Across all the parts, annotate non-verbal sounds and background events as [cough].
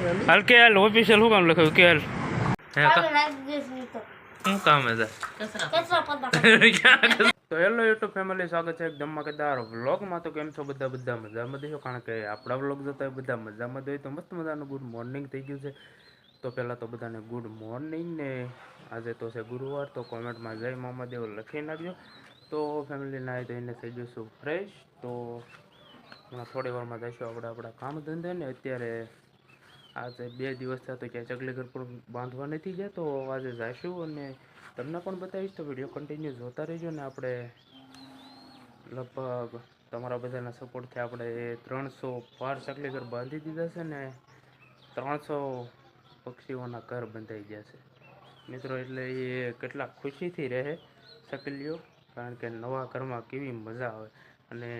હાલ કે હાલ ઓફિશિયલ શું કામ લખ્યું? કે હાલ. શું કામ હે [laughs] તો હેલો યુટ્યુબ ફેમિલી સ્વાગત છે એક ધમાકેદાર વ્લોગમાં તો કેમ છો બધા? બધા મજામાં દેશો કારણ કે આપણા વ્લોગ જોતા હોય બધા મજામાં જોઈએ તો મસ્ત મજાનું ગુડ મોર્નિંગ થઈ ગયું છે. તો પહેલાં તો બધાને ગુડ મોર્નિંગ ને આજે તો છે ગુરુવાર તો કોમેન્ટમાં જય મામાદેવ લખી નાખજો. તો ફેમિલી નાય દઈને એને થઈ જઈશું ફ્રેશ તો હમણાં થોડી વારમાં જઈશું આપણે આપણા કામ ધંધે ને અત્યારે આજે બે દિવસ થયા તો ક્યાંય ચકલી ઘર પણ બાંધવા નથી ગયા, તો આજે જઈશું અને તમને પણ બતાવીશ. તો વીડિયો કન્ટિન્યુ જોતા રહેજો ને આપણે લગભગ તમારા બધાના સપોર્ટથી આપણે ત્રણસો પાર ચકલી ઘર બાંધી દીધા છે ને ત્રણસો પક્ષીઓના ઘર બંધાઈ ગયા છે. મિત્રો, એટલે એ કેટલા ખુશીથી રહે ચકલીઓ, કારણ કે નવા ઘરમાં કેવી મજા આવે. અને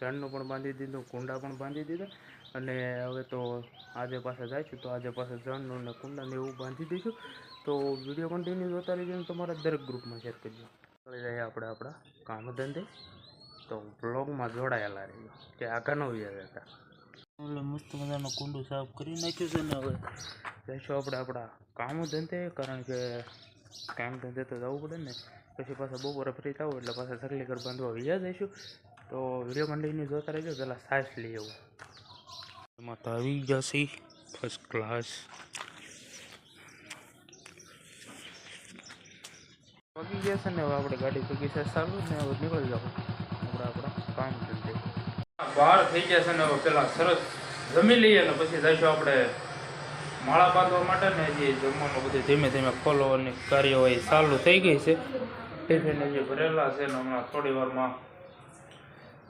ઝાડનું પણ બાંધી દીધું, કુંડા પણ બાંધી દીધા. અને હવે તો આજે પાસે જઈશું. તો આજે પાસે જણનું ને કુંડાને એવું બાંધી દઈશું. તો વીડિયો કન્ટિન્યુ જોતા રહીજો તમારા દરેક ગ્રુપમાં શેર કરજો. ચલી જઈએ આપણે આપણા કામ ધંધે. તો બ્લોગમાં જોડાયેલા રહેજો. કે આગળનો ન હતા. એટલે મસ્ત મજાનું કુંડું સાફ કરી નાખ્યું છે ને હવે. જઈશું આપણે આપણા કામ ધંધે. કારણ કે કામ ધંધે તો જવું પડે ને. પછી પાછા બપોરે ફ્રી થવું એટલે પાછા સકલી ઘર બાંધવા વ્યા જઈશું. તો વીડિયો કન્ટિન્યુ જોતા રહેજો. પહેલાં સાસ લઈ આવું. એમાં તો આવી જશે. ફર્સ્ટ ક્લાસ પગી ગયા છે ને હવે આપણે ગાડી પગી છે સારું ને હવે નીકળી જાવ આપણે આપણા કામ ધંધે બહાર થઈ ગયા છે ને હવે પેલા સરસ જમી લઈએ ને પછી જઈશું આપણે માળા બાંધવા માટે ને જે જમવાનું બધું ધીમે ધીમે ખોલવાની કાર્યવાહી ચાલુ થઈ ગઈ છે. ટિફિન જે ભરેલા છે ને હમણાં થોડી વારમાં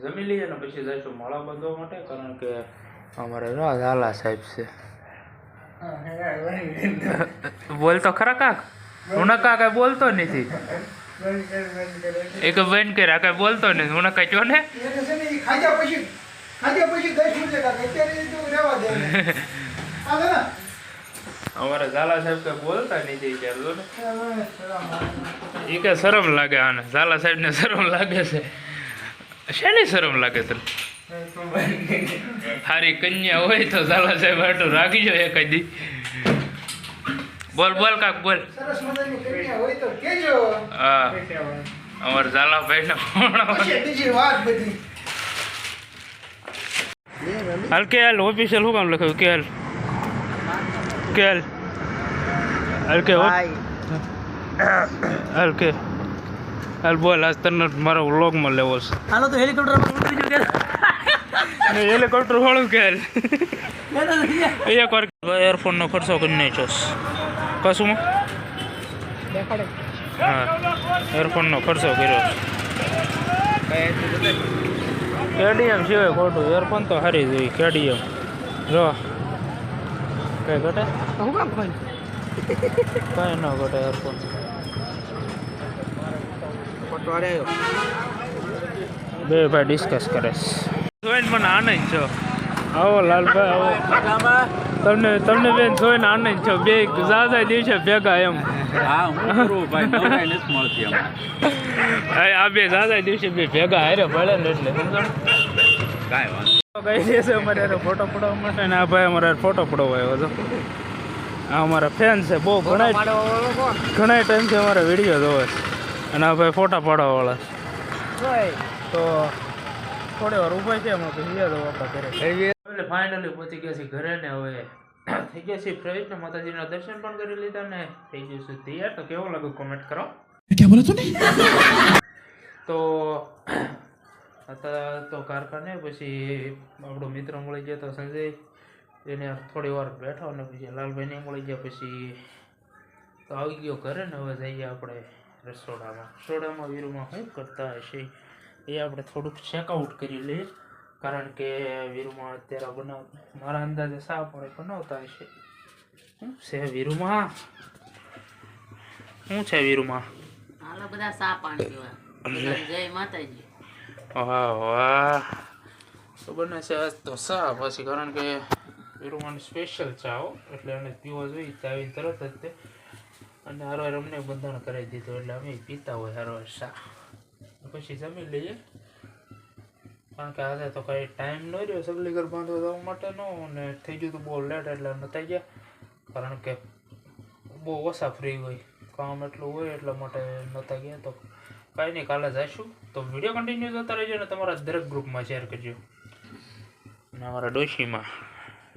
જમી લઈએ ને પછી જઈશું માળા બાંધવા માટે કારણ કે અમારે નો ઝાલા સાહેબ છે. [laughs] બોલતો ખરા કાક? હું કાકા બોલતો નથી? એક બેન કર્યા, કાંઈ બોલતો નથી? હું કઈ જો ને? અમારે ઝાલા સાહેબ કઈ બોલતા નથી ને. એ કે શરમ લાગે આને. ઝાલા સાહેબ ને શરમ લાગે છે. શેની શરમ લાગે તને? હારી કન્યા હોય તો ઝાલા સાહેબ હાટું રાખીજો એક દી. બોલ બોલ કાક બોલ. સરસ મજાની કન્યા હોય તો કહેજો. હા. અમારે ઝાલા ભાઈ ને હાલ કે હાલ ઓફિસિયલ શું કામ લખ્યું? કે હાલ? કે હાલ? હાલ કે હાલ કે. હાલ બોલ આજ તને મારો વ્લોગમાં લેવો છે. હાલો તો હેલિકોપ્ટર ને હેલિકોપ્ટર વાળું કે એક વાર એરફોનનો ખર્ચો કરી નાખ્યો કશું હા. એરફોનનો ખર્ચો કર્યો કેડીએમ સિવાય ખોટું. એરફોન તો હારી જોઈ કેડીએમ જો. કઈ ઘટે? કઈ ન ઘટે એરફોન બે ભાઈ ડિસ્કસ કરે છે. જોઈને મને આનંદ છો. આવો લાલભાઈ આવો. તમને તમને બેન જોઈને આનંદ છો. બે ઝાઝા દિવસે ભેગા એમ. આ આ બે ઝાઝા દિવસે બે ભેગા હારે ભળે ને એટલે. સમજો કાંઈ વાંધો કઈ દેશે અમારે ફોટો પડાવવા માટે ને આ ભાઈ અમારે ફોટો પડાવવા આવ્યો હતો આ અમારા ફેન છે બહુ ઘણા ઘણા ટાઈમથી અમારા વીડિયો જોવે છે. અને આ ભાઈ ફોટા પાડવાવાળા છે. તો થોડી વાર ઊભા છે એમાં પછી યાદ આપણા ઘરે. એટલે ફાઇનલી પહોંચી ગયા છે ઘરે ને હવે થઈ ગયા છે પ્રવેશ ને માતાજીના દર્શન પણ કરી લીધા ને થઈ ગયું છે તૈયાર. તો કેવો લાગ્યું કોમેન્ટ કરો. તો હતા તો કારખાને પછી આપણો મિત્ર મળી ગયો તો સંજય એને થોડી વાર બેઠો અને પછી લાલભાઈને મળી ગયા પછી તો આવી ગયો ઘરે ને હવે જઈએ આપણે રસોડામાં. રસોડામાં વીરુમાં હું કરતા હશે? એ આપણે થોડુંક ચેકઆઉટ કરી લઈએ. કારણ કે વીરુમાં અત્યારે બનાવ મારા અંદાજે શા પણ બનાવતા હશે. શું છે વીરુમાં? શું છે વીરુમાં? હાલો બધા સા પાણી પીવા જય માતાજી. વાહ વાહ. તો બને છે આજ તો ચા પછી કારણ કે વીરુમાની સ્પેશિયલ ચા હો એટલે એને પીવો જોઈએ તો તરત જ તે. અને હારવાર અમને બંધાણ કરાવી દીધું એટલે અમે પીતા હોય હારવાર ચા પછી જમી લઈએ કારણ કે આજે તો કંઈ ટાઈમ ન રહ્યો સગલી ઘર બાંધવા જવા માટેનો અને થઈ ગયું તો બહુ લેટ એટલે નતા ગયા કારણ કે બહુ ઓછા ફ્રી હોય કામ એટલું હોય એટલા માટે નતા ગયા તો કાંઈ નહીં કાલે જઈશું તો વીડિયો કન્ટિન્યુ જોતા રહેજો ને તમારા દરેક ગ્રુપમાં શેર કરજો અને અમારા ડોશીમાં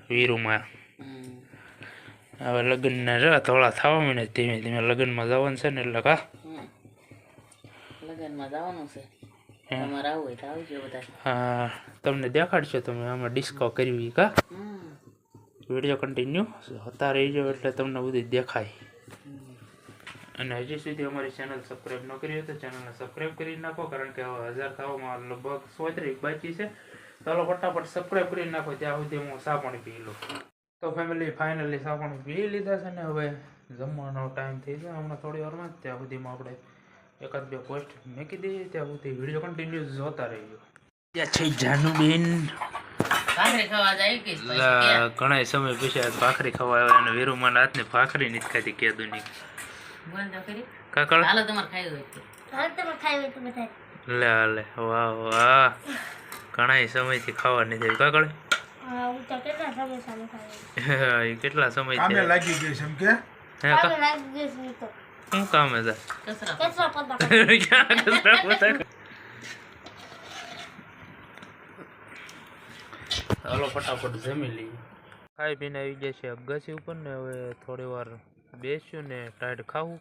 વીરુમાં હવે લગ્નના જ થોડા થવા મને ધીમે ધીમે લગ્નમાં જવાનું છે ને એટલે કા. લગનમાં જવાનું છે. તમારે આવું હોય તો આવજો બધા હા તમને દેખાડશો તમે આમાં ડિસ્કો કરવી કા. વીડિયો કન્ટિન્યુ હોતા રહીજો એટલે તમને બધું દેખાય. અને હજી સુધી અમારી ચેનલ સબસ્ક્રાઈબ ન કરી હોય તો ચેનલને સબસ્ક્રાઈબ કરી નાખો કારણ કે હવે હજાર થવામાં લગભગ સોત્રીસ બાકી છે. ચાલો ફટાફટ સબસ્ક્રાઈબ કરી નાખો ત્યાં સુધી હું સા પાણી પી લઉં. તો ફેમિલી ફાઇનલી સા પાણી પી લીધા છે ને હવે જમવાનો ટાઈમ થઈ જાય હમણાં થોડી વારમાં ત્યાં સુધીમાં આપણે એકાદ બે પોસ્ટ મૂકી દઈએ ત્યાં સુધી વીડિયો કન્ટિન્યુ જોતા રહીજો. ત્યાં છે જાનુબેન. ભાખરી ખાવા જાય કે લા, ઘણા સમય પછી ભાખરી ખાવા આવે અને વીરુમાના હાથની ભાખરી નથી ખાતી કેદું ની કાકળ? લે લે વાહ વાહ. ઘણા સમયથી ખાવા નથી આવી. કાકળ? હા, કેટલા સમય એ કેટલા સમય લાગી ગઈ લાગી તો. શું કામ હતા કચરા કચરા પોતા હાલો ફટાફટ જમી લઈએ ખાઈ પીને આવી ગયા છે અગાસી ઉપર ને હવે થોડી વાર બેસ્યું ને ટાઈટ ખાવું.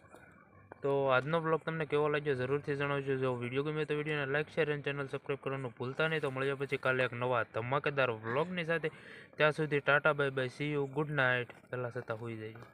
તો આજનો બ્લોગ તમને કેવો લાગ્યો જરૂરથી જણાવજો. જો વીડિયો ગમે તો વિડીયોને લાઈક શેર અને ચેનલ સબસ્ક્રાઈબ કરવાનું ભૂલતા નહીં. તો મળ્યા પછી કાલે એક નવા ધમાકેદાર વ્લોગની સાથે. ત્યાં સુધી tata bye bye see you good night પહેલાં છતાં હોઈ જાય